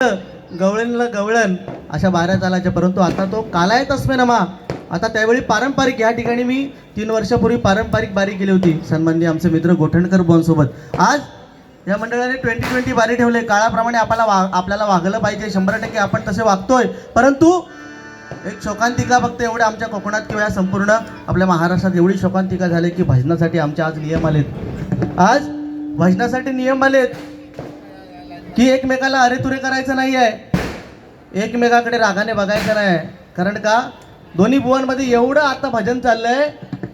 गवळणला गवळण अशा बाऱ्या चालायच्या. परंतु आता तो कालाय तस्मे नमा. आता त्यावेळी पारंपरिक या ठिकाणी मी तीन वर्षापूर्वी पारंपरिक बारी केली होती. सन्माननीय आमचे मित्र गोठणकर बोनसोबत. आज या मंडळाने ट्वेंटी ट्वेंटी बारी ठेवले. काळाप्रमाणे आपल्याला वा आपल्याला वागलं पाहिजे. शंभर टक्के आपण तसे वागतोय. परंतु एक शोकांतिका फक्त एवढे आमच्या कोकणात किंवा या संपूर्ण आपल्या महाराष्ट्रात एवढी शोकांतिका झाली की भजनासाठी आमचे आज नियम आलेत. आज भजनासाठी नियम आलेत. की एकमेकाला अरेतुरे करायचं नाही आहे एकमेकाकडे रागाने बघायचं नाही. आहे कारण का? दोन्ही बुवांमध्ये एवढं आता भजन चाललंय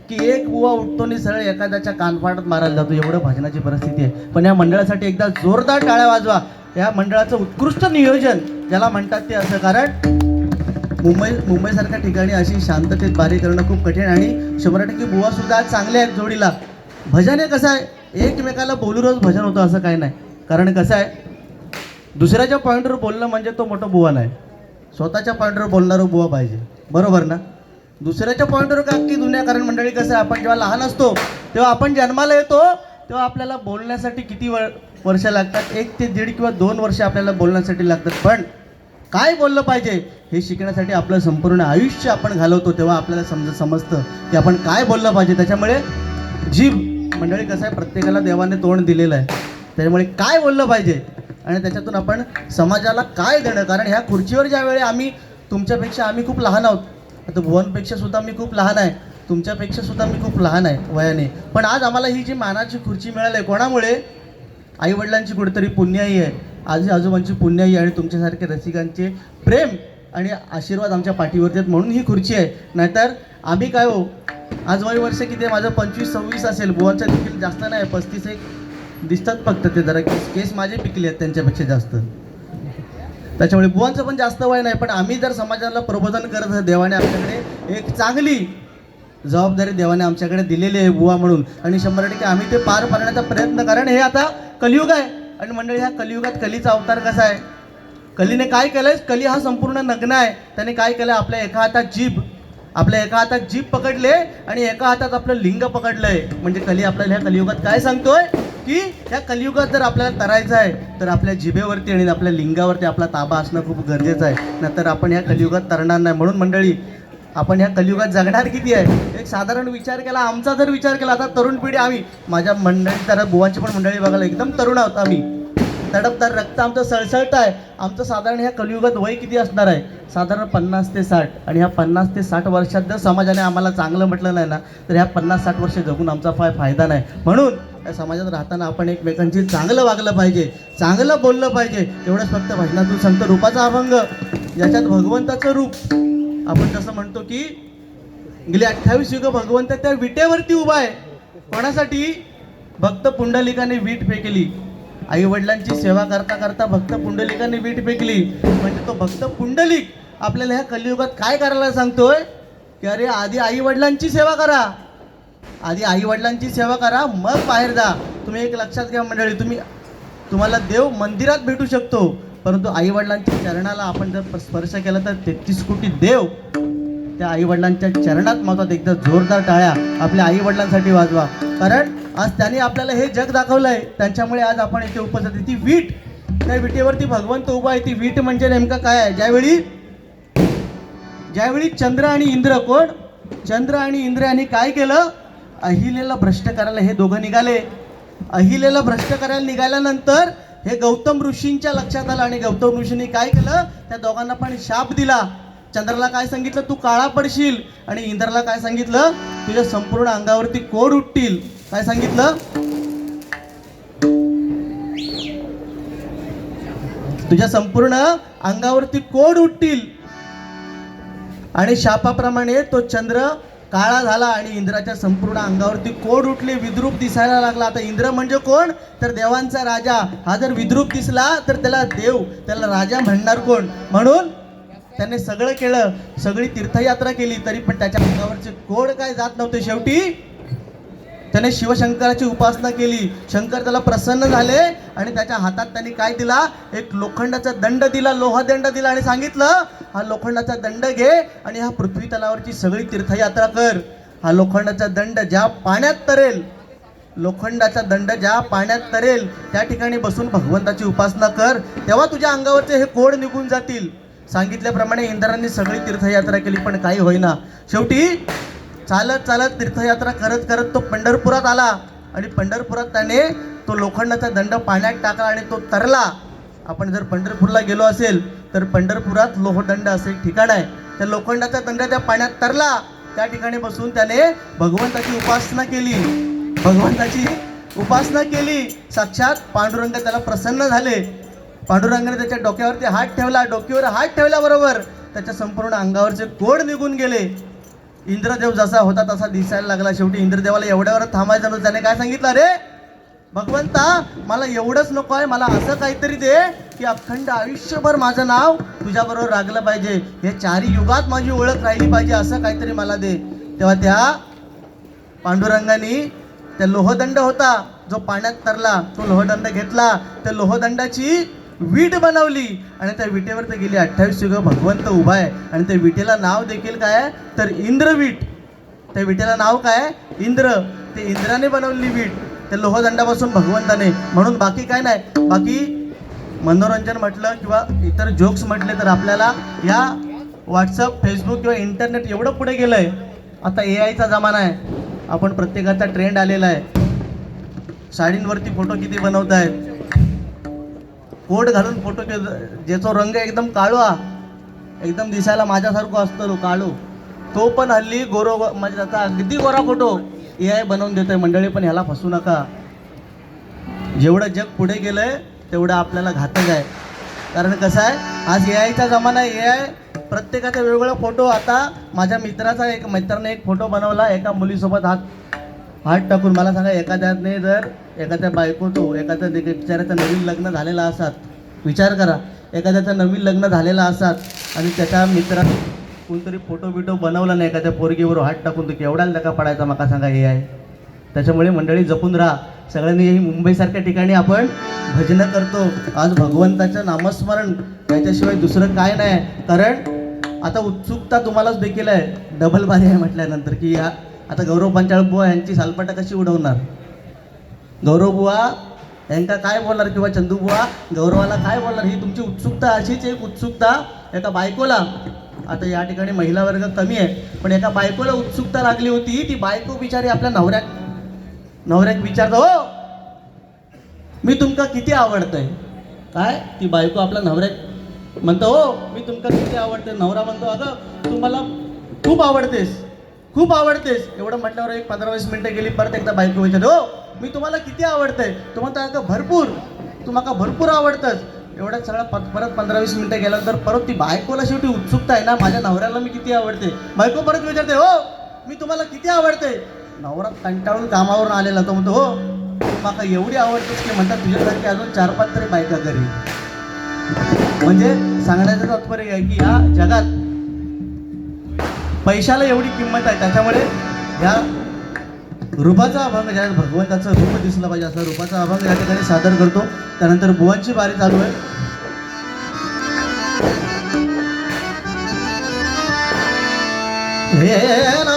की एक बुवा उठतो आणि सरळ एखाद्याच्या कानफाटात मारायला जातो. एवढं भजनाची परिस्थिती आहे. पण या मंडळासाठी एकदा जोरदार टाळ्या वाजवा. या मंडळाचं उत्कृष्ट नियोजन ज्याला म्हणतात ते असं. कारण मुंबई मुंबईसारख्या ठिकाणी अशी शांततेत बारी करणं खूप कठीण आणि शंभर टक्के बुवा सुद्धा आज चांगले आहेत जोडीला. भजन हे कसं आहे? एकमेकाला बोलू रोज भजन होतं असं काही नाही. कारण कसं आहे? दुसऱ्याच्या पॉईंटवर बोलणं म्हणजे तो मोठा बुवा नाही. स्वतःच्या पॉईंटवर बोलणारं बुवा पाहिजे. बरोबर ना? दुसऱ्याच्या पॉईंटवर का की दुनिया कारण मंडळी कसं आहे आपण जेव्हा लहान असतो तेव्हा आपण जन्माला येतो तेव्हा आपल्याला बोलण्यासाठी किती वर वर्ष लागतात? एक ते दीड किंवा दोन वर्ष आपल्याला बोलण्यासाठी लागतात. पण काय बोललं पाहिजे हे शिकण्यासाठी आपलं संपूर्ण आयुष्य आपण घालवतो तेव्हा आपल्याला समज समजतं की आपण काय बोललं पाहिजे. त्याच्यामुळे जीभ मंडळी कसं आहे प्रत्येकाला देवाने तोंड दिलेलं आहे. त्याच्यामुळे काय बोललं पाहिजे? आणि त्याच्यातून आपण समाजाला काय देणं? कारण ह्या खुर्चीवर ज्यावेळी आम्ही तुमच्यापेक्षा आम्ही खूप लहान आहोत. आता भुवनपेक्षा सुद्धा मी खूप लहान आहे. तुमच्यापेक्षा सुद्धा मी खूप लहान आहे वयाने. पण आज आम्हाला ही जी मानाची खुर्ची मिळाली आहे कोणामुळे? आईवडिलांची कुठेतरी पुण्याई आहे. आजी आजोबांची पुण्याई आणि तुमच्यासारखे रसिकांचे प्रेम आणि आशीर्वाद आमच्या पाठीवरती आहेत म्हणून ही खुर्ची आहे. नाहीतर आम्ही काय हो? आज वय वर्ष किती माझं पंचवीस सव्वीस असेल. बुवांचं देखील जास्त नाही पस्तीस एक. दिसतात फक्त ते जरा केस केस माझे पिकले आहेत त्यांच्यापेक्षा जास्त. त्याच्यामुळे बुवांचं पण जास्त वय नाही पण आम्ही जर समाजाला प्रबोधन करत देवाने आमच्याकडे एक चांगली जबाबदारी देवाने आमच्याकडे दिलेली आहे बुवा म्हणून. आणि शंभर टक्के आम्ही ते पार पाडण्याचा प्रयत्न कारण हे आता कलियुग आहे. आणि मंडळी ह्या कलियुगात कलीचा अवतार कसा आहे? कलीने काय केलंय? कली हा संपूर्ण नग्न आहे. त्याने काय केलं आपल्या एका हातात जीभ. आपल्या एका हातात जीभ पकडले आणि एका हातात आपलं लिंग पकडलंय. म्हणजे कली आपल्याला ह्या कलियुगात काय सांगतोय? की ह्या कलियुगात जर आपल्याला तरायचं आहे तर आपल्या जिभेवरती आणि आपल्या लिंगावरती आपला ताबा असणं खूप गरजेचं आहे. नाहीतर आपण या कलियुगात तरणार नाही. म्हणून मंडळी आपण ह्या कलियुगात जगणार किती आहे? एक साधारण विचार केला आमचा जर विचार केला आता तरुण पिढी आम्ही माझ्या मंडळी तर बुवांची पण मंडळी बघायला एकदम तरुण आहोत आम्ही. तडपदार रक्त आमचं सळसळत आहे. आमचं साधारण ह्या कलियुगात वय किती असणार आहे? साधारण पन्नास ते साठ. आणि ह्या पन्नास ते साठ वर्षात जर समाजाने आम्हाला चांगलं म्हटलं नाही ना तर ह्या पन्नास साठ वर्ष जगून आमचा फाय फायदा नाही. म्हणून या समाजात राहताना आपण एकमेकांशी चांगलं वागलं पाहिजे चांगलं बोललं पाहिजे एवढंच फक्त भजनातून संत रूपाचा अभंग याच्यात भगवंताचं रूप. आपण जसं म्हणतो की गेली अठ्ठावीस युग भगवंत त्या विटेवरती उभा आहे. कोणासाठी? भक्त पुंडलिकाने वीट फेकली. आई वडिलांची सेवा करता करता भक्त पुंडलिकाने वीट फेकली. म्हणजे तो भक्त पुंडलिक आपल्याला ह्या कलियुगात काय करायला सांगतोय? की अरे आधी आई वडिलांची सेवा करा. आधी आई वडिलांची सेवा करा मग बाहेर जा. तुम्ही एक लक्षात घ्या मंडळी तुम्ही तुम्हाला देव मंदिरात भेटू शकतो. परंतु आई वडिलांच्या चरणाला आपण जर स्पर्श केला तर तेहतीस कोटी देव त्या आई वडिलांच्या चरणात मागतात एकदा जोरदार टाळ्या आपल्या आई वडिलांसाठी वाजवा. कारण आज त्यांनी आपल्याला हे जग दाखवलंय. त्यांच्यामुळे आज आपण इथे उपस्थित ती वीट त्या विटेवरती भगवंत उभा आहे. ती वीट म्हणजे नेमका काय आहे? ज्यावेळी ज्यावेळी चंद्र आणि इंद्र कोण? चंद्र आणि इंद्र यांनी काय केलं? अहिलेला भ्रष्ट करायला हे दोघं निघाले. अहिलेला भ्रष्ट करायला निघाल्यानंतर हे गौतम ऋषींच्या लक्षात आलं आणि गौतम ऋषींनी काय केलं? त्या दोघांना पण शाप दिला. चंद्राला काय सांगितलं? तू काळा पडशील. आणि इंद्रला काय सांगितलं? तुझ्या संपूर्ण अंगावरती कोड उठतील. काय सांगितलं? तुझ्या संपूर्ण अंगावरती कोड उठतील. आणि शापाप्रमाणे तो चंद्र काळा झाला आणि इंद्राच्या संपूर्ण अंगावरती कोड उठले विद्रूप दिसायला लागला. आता इंद्र म्हणजे कोण? तर देवांचा राजा. हा जर विद्रूप दिसला तर त्याला देव त्याला राजा म्हणणार कोण? म्हणून त्याने सगळं केलं. सगळी तीर्थयात्रा केली तरी पण त्याच्या अंगावरचे कोड काय जात नव्हते शेवटी? त्याने शिवशंकराची उपासना केली. शंकर त्याला प्रसन्न झाले आणि त्याच्या हातात त्यांनी काय दिला? एक लोखंडाचा दंड दिला लोहादंड दिला आणि सांगितलं हा लोखंडाचा दंड घे आणि हा पृथ्वी तलावरची सगळी तीर्थयात्रा कर. हा लोखंडाचा दंड ज्या पाण्यात तरेल लोखंडाचा दंड ज्या पाण्यात तरेल त्या ठिकाणी बसून भगवंताची उपासना कर. तेव्हा तुझ्या अंगावरचे हे कोड निघून जातील. सांगितल्याप्रमाणे इंद्रांनी सगळी तीर्थयात्रा केली पण काही होईना. शेवटी चालत चालत तीर्थयात्रा करत करत तो पंढरपुरात आला. आणि पंढरपुरात त्याने तो लोखंडाचा दंड पाण्यात टाकला आणि तो तरला. आपण जर पंढरपूरला गेलो असेल तर पंढरपुरात लोहदंड असे एक ठिकाण आहे. त्या लोखंडाचा दंड त्या पाण्यात तरला. त्या ठिकाणी बसून त्याने भगवंताची उपासना केली. भगवंताची उपासना केली. साक्षात पांडुरंग त्याला प्रसन्न झाले. पांडुरंगाने त्याच्या डोक्यावरती हात ठेवला. डोक्यावर हात ठेवल्याबरोबर त्याच्या संपूर्ण अंगावरचे कोड निघून गेले. इंद्रदेव जसा होता तसा दिसायला लागला शेवटी. इंद्रदेवाला एवढ्यावर थांबायचं नव्हतं त्याने काय सांगितलं? रे भगवंता मला एवढंच नको आहे. मला असं काहीतरी दे की अखंड आयुष्यभर माझं नाव तुझ्याबरोबर लागलं पाहिजे. हे चारी युगात माझी ओळख राहिली पाहिजे. असं काहीतरी मला दे. तेव्हा त्या पांडुरंगाने त्या लोहदंड होता जो पाण्यात तरला तो लोहदंड घेतला. त्या लोहदंडाची वीट बनवली. आणि त्या विटेवर तर गेली अठ्ठावीस युग भगवंत उभा आहे. आणि त्या विटेला नाव देखील काय आहे? तर इंद्रवीट त्या विटेला नाव काय आहे? इंद्र. ते इंद्राने बनवलेली वीट. त्या लोहदंडापासून भगवंताने. म्हणून बाकी काय नाही. बाकी मनोरंजन म्हटलं किंवा इतर जोक्स म्हटले तर आपल्याला या व्हॉट्सअप फेसबुक किंवा इंटरनेट एवढं पुढे गेलं आहे आता ए आयचा जमाना आहे. आपण प्रत्येकाचा ट्रेंड आलेला आहे. साडींवरती फोटो किती बनवत आहेत कोट घालून फोटो ज्याचा रंग एकदम काळवा एकदम दिसायला माझ्यासारखं असतो तो काळू. तो पण हल्ली गोरो म्हणजे त्याचा अगदी गोरा फोटो ए आय बनवून देतोय. मंडळी पण ह्याला फसू नका. जेवढं जग पुढे गेलंय तेवढं आपल्याला घातक आहे. कारण कसं आहे आज ए आयचा जमाना ए आय प्रत्येकाचा वेगवेगळा फोटो. आता माझ्या मित्राचा एक मित्राने एक फोटो बनवला एका मुलीसोबत हात हात टाकून मला सांगा एखाद्याने जर एखाद्या बायकोतो एखाद्या बिचाऱ्याचं नवीन लग्न झालेलं असतात विचार करा. एखाद्याचं नवीन लग्न झालेलं असतात आणि त्याच्या मित्रा कोणतरी फोटो बिटो बनवला नाही एखाद्या पोरगीवर हात टाकून तो केवढ्याला धक्का पडायचा मका सांगा हे आहे. त्याच्यामुळे मंडळी जपून राहा. सगळ्यांनी ही मुंबईसारख्या ठिकाणी आपण भजनं करतो. आज भगवंताचं नामस्मरण याच्याशिवाय दुसरं काय नाही. कारण आता उत्सुकता तुम्हालाच देखील आहे. डबल बारी आहे म्हटल्यानंतर की या आता गौरव पांचाळबुवा यांची सालपाटा कशी उडवणार? गौरव बुवा यांका काय बोलणार किंवा चंदूबुवा गौरवाला काय बोलणार ही तुमची उत्सुकता अशीच एक उत्सुकता एका बायकोला. आता या ठिकाणी महिला वर्ग कमी आहे पण एका बायकोला उत्सुकता लागली होती ती बायको बिचारी आपल्या नवऱ्याक नवऱ्याक विचारतो हो मी तुमका किती आवडतंय? काय? ती बायको आपल्या नवऱ्याक म्हणतो हो मी तुमका किती आवडते नवरा म्हणतो अगं तू मला खूप आवडतेस. खूप आवडतेस. एवढं म्हटल्यावर एक पंधरा वीस मिनटं गेली परत एकदा बायको विचार हो मी तुम्हाला किती आवडतंय तू म्हणतो भरपूर. तू माका भरपूर आवडतंस. एवढं सगळं प- परत पंधरा वीस मिनटं गेल्यानंतर परत ती बायकोला शेवटी उत्सुकता आहे ना माझ्या नवऱ्याला मी किती आवडते? बायको परत विचारते हो मी तुम्हाला किती आवडते? नवरा कंटाळून कामावरून आलेला तो म्हणतो हो तू माका एवढी आवडतेस की म्हणतात तुझ्यासारखी अजून चार पाच तरी बायका घरी. म्हणजे सांगण्याचं तात्पर्य आहे की या जगात पैशाला एवढी किंमत आहे त्याच्यामुळे या रूपाचा अभंग ज्या भगवंताचं रूप दिसलं पाहिजे असं रूपाचा अभंग या ठिकाणी सादर करतो. त्यानंतर बुवांची बारी चालू आहे. हे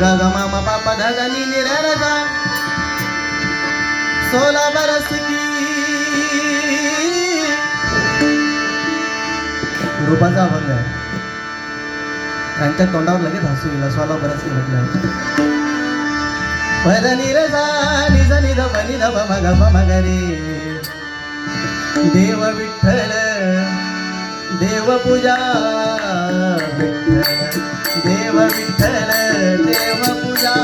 ग ग म म प प ध ग नि नि रे रे गा सोलह बरस की रूपाचा अभंग आहे. त्यांच्या तोंडावर लगेच हसू येईल सोला बरस की म्हटलं पद निरजा निज निध बनी धब मग मग रे. देव विठ्ठल देव पूजा विठ्ठल देव विठ्ठल. देव पूजा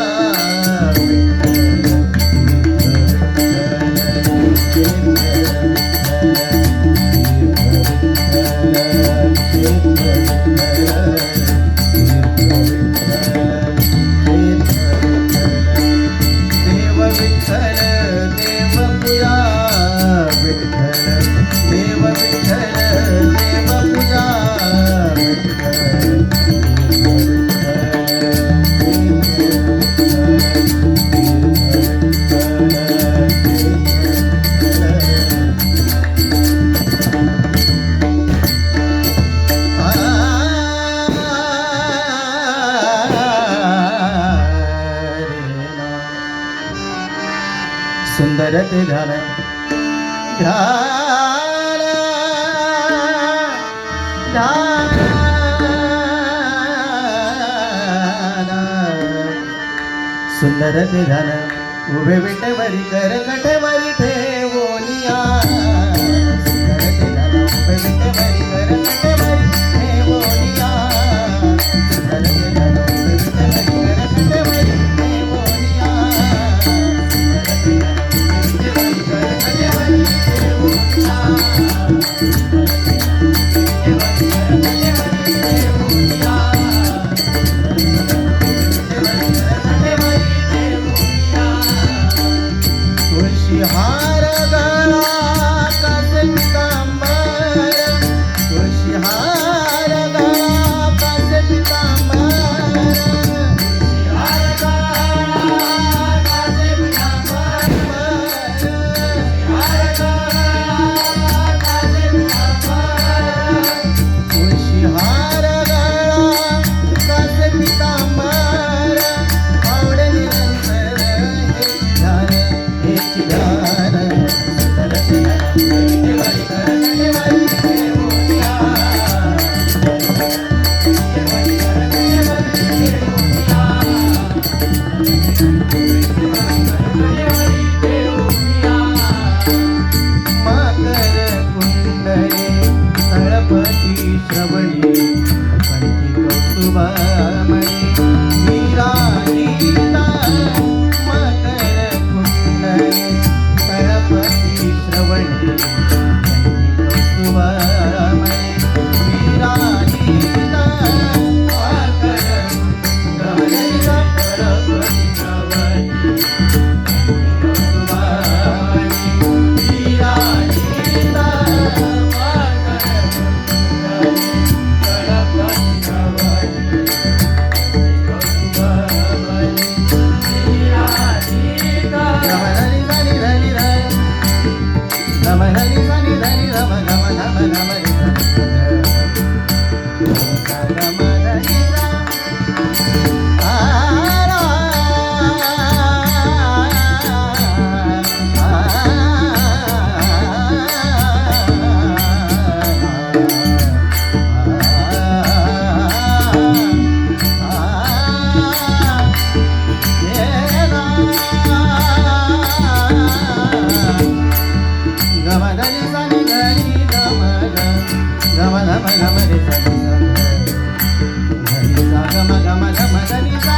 सुंदर ते झालं सुंदर ते झालं उभे विटेवरी कर कठेवरी ठेवोनिया सुंदर ते झालं उभे विटेवरी कर कठे i'm Namaste. ಧಮ ಧಮ ಧನಿಸಾ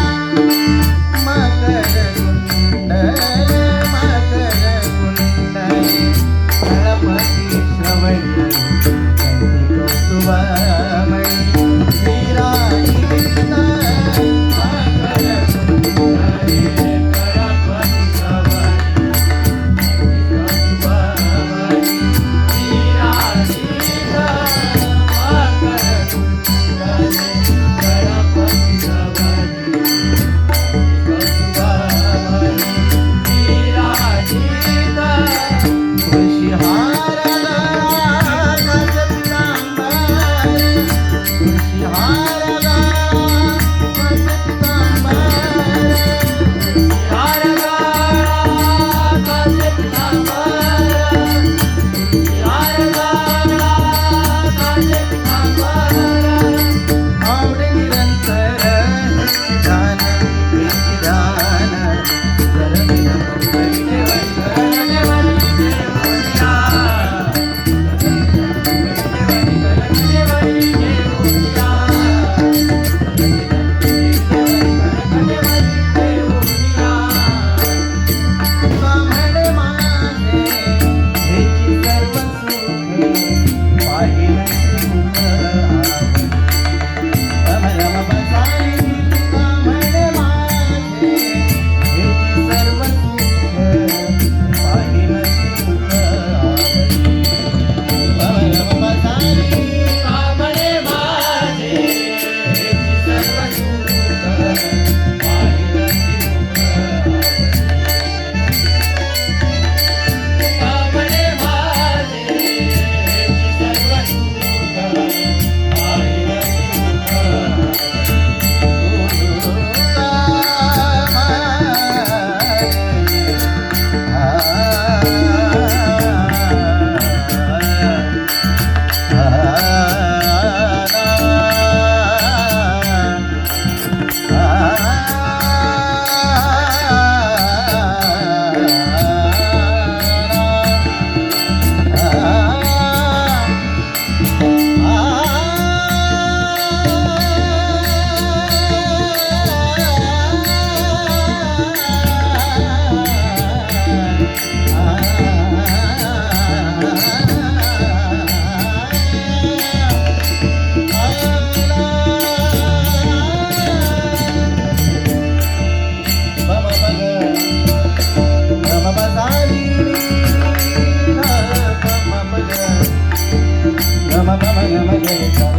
ela.